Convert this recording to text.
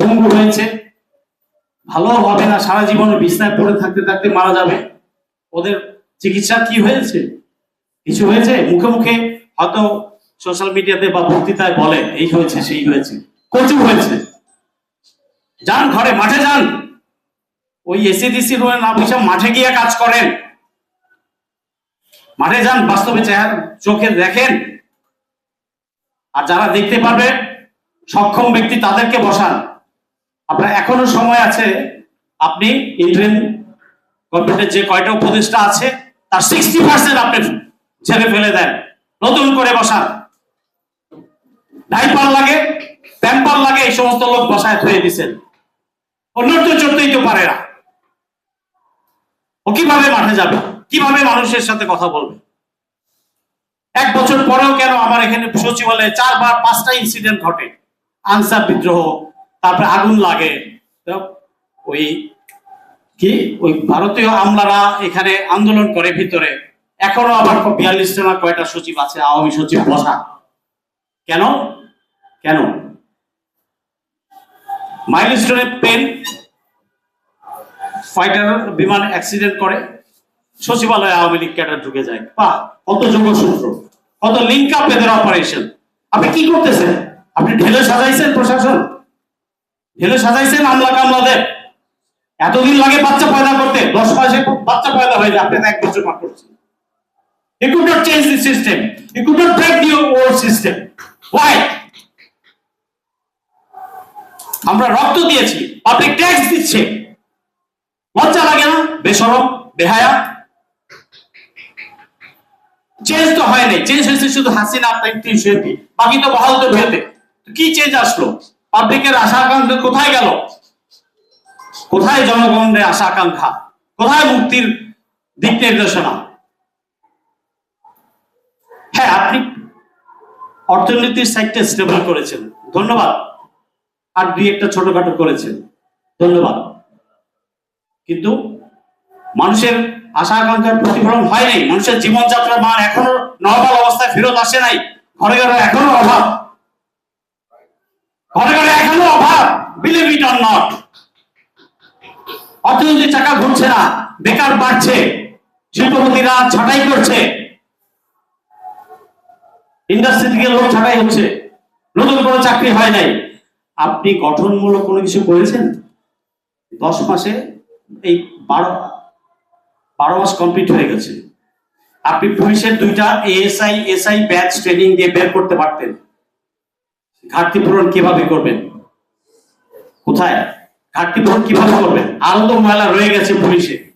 পঙ্গু হয়েছে। ভালো হবে না, সারা জীবন বিছনায় পড়ে থাকতে থাকতে মারা যাবে। ওদের চিকিৎসা কি হয়েছে? কিছু হয়েছে? মুখে মুখে হয়তো সোশ্যাল মিডিয়াতে বা বক্তৃতায় বলে, এই হয়েছে, সেই হয়েছে। কচু হয়েছে। যান ঘরে, মাঠে যান। ওই এসিডিসি রুমে না বসে মাঠে গিয়ে কাজ করেন। মাঠে যান, বাস্তবে চেহারা, চোখে দেখেন। আর যারা দেখতে পারবে সক্ষম ব্যক্তি তাদেরকে বসান। আপনার এখনও সময় আছে, আপনি ইন্টারিম গভর্নমেন্টের যে কয়টা উপদেষ্টা আছে, তার সিক্সটি পার্সেন্ট আপনি ছেড়ে ফেলে দেন। নতুন করে বসান। ডাইপার লাগে, প্যাম্পার লাগে, এই সমস্ত লোক বসায় থয়ে দিচ্ছেন অন্যত্র চড়তেই তো পারে না। ও কীভাবে মাঠে যাবে? কীভাবে মানুষের সাথে কথা বলবে? এক বছর পরেও কেন আমার এখানে সচিবালয়ে চারবার পাঁচটা ইনসিডেন্ট ঘটে? আনসার বিদ্রোহ, তারপরে আগুন লাগে। ওই কি? ওই ভারতীয় আমলারা এখানে আন্দোলন করে ভিতরে। এখনও আবার বিয়াল্লিশটা না কয়টা সচিব আছে? আওয়ামী সচিব বসা। কেন? কেন? মাইলস্টোনে পেন ফাইটার বিমান অ্যাক্সিডেন্ট করে, সচিবালয়ে আওয়ামী লীগ ক্যাডার ঢুকে যায়। বা কত যোগসূত্র, কত লিঙ্ক আপ এদের অপারেশন আপনি কি করতেছেন? আপনি ঢেলে সাজাইছেন প্রশাসন? ঢেলে সাজাইছেন আমলা কামলাদের? এতদিন লাগে বাচ্চা পয়দা করতে। দশ মাসে বাচ্চা পয়দা হয়ে যায়। আপনি এক বছর পার করছেন। You could not change the system. You could not break the old system. Why? আমরা রক্ত দিয়েছি পাবলিক ট্যাক্স দিচ্ছে। লজ্জা লাগে না? বেসরম, বেহায়া। চেঞ্জ তো হয় নাই। চেঞ্জ হয়েছে শুধু হাসিনা আপনার তিনশো বাকি তো বহাল তো ভেতে কি চেঞ্জ আসলো? পাবলিকের আশা আকাঙ্ক্ষা কোথায় গেল? কোথায় জনগণের আশা আকাঙ্ক্ষা কোথায় মুক্তির দিক নির্দেশনা? হ্যাঁ আপনি অর্থনীতির সাইডটা স্টেবল করেছেন। ধন্যবাদ। আর দুই একটা ছোটখাটো করেছেন। ধন্যবাদ। কিন্তু মানুষের আশা আকাঙ্ক্ষার প্রতিফলন হয় নাই মানুষের জীবনযাত্রার মান এখনও নর্মাল অবস্থায় ফেরত আসে নাই। ঘরে ঘরে এখনও অভাব। ঘরে এখনও অভাব বিলিভ ইট অর নট অর্থনীতির টাকা ঘুরছে না, বেকার বাড়ছে, শিল্পপতিরা ছাঁটাই করছে। ইন্ডাস্ট্রি থেকে লোক ছাঁটাই হচ্ছে, নতুন কোনো চাকরি হয় নাই। আপনি গঠনমূলক কোনো কিছু করেছেন? দশ মাসে এই বারো বারো মাস কমপ্লিট হয়ে গেছে। আপনি পুলিশের দুইটা এএসআই এসআই ব্যাচ ট্রেনিং দিয়ে বের করতে পারতেন। ঘাটতি পূরণ কীভাবে করবেন? কোথায়? ঘাটতি পূরণ কীভাবে করবেন? আরও তো ময়লা রয়ে গেছে পুলিশে।